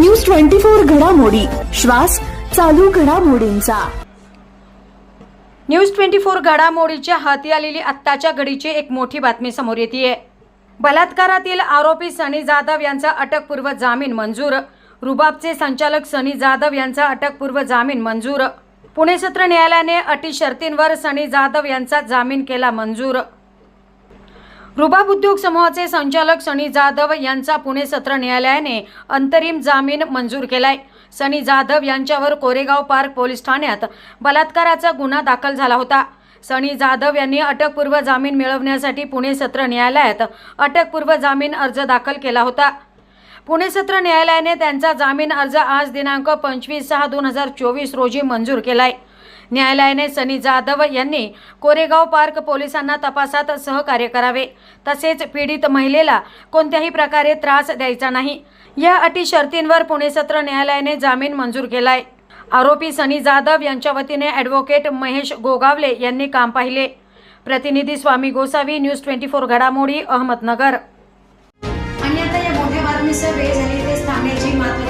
News twenty four घडामोडी. श्वास चालू घडामोडींचा. न्यूज ट्वेंटी फोर घडामोडीच्या हाती आलेली आत्ताच्या घडीची एक मोठी बातमी समोर येते बलात्कारातील आरोपी सनी जाधव यांचा अटकपूर्व जामीन मंजूर. रुबाबचे संचालक सनी जाधव यांचा अटकपूर्व जामीन मंजूर. पुणे सत्र न्यायालयाने अटी शर्तींवर सनी जाधव यांचा जामीन केला मंजूर. रुबाब उद्योग समूहाचे संचालक सनी जाधव यांचा पुणे सत्र न्यायालयाने अंतरिम जामीन मंजूर केलाय. सनी जाधव यांच्यावर कोरेगाव पार्क पोलीस ठाण्यात बलात्काराचा गुन्हा दाखल झाला होता. सनी जाधव यांनी अटकपूर्व जामीन मिळवण्यासाठी पुणे सत्र न्यायालयात अटकपूर्व जामीन अर्ज दाखल केला होता. पुणे सत्र न्यायालयाने त्यांचा जामीन अर्ज आज दिनांक पंचवीस सहा दोन हजार चोवीस रोजी मंजूर केलाय. न्यायालयाने सनी जाधव यांनी कोरेगाव पार्क पोलिसांना तपासात सहकार्य करावे. तसेच पीडित महिलेला कोणत्याही प्रकारे त्रास द्यायचा नाही. या अटी शर्तींवर पुणे सत्र न्यायालयाने जामीन मंजूर केलाय. आरोपी सनी जाधव यांच्या वतीने ॲडव्होकेट महेश गोगावले यांनी काम पाहिले. प्रतिनिधी Swami Gosavi News Twenty Four घडामोडी अहमदनगर. आणि आता या मोठ्या बातमीसह वेळ झाली ते थांबण्याची मात्र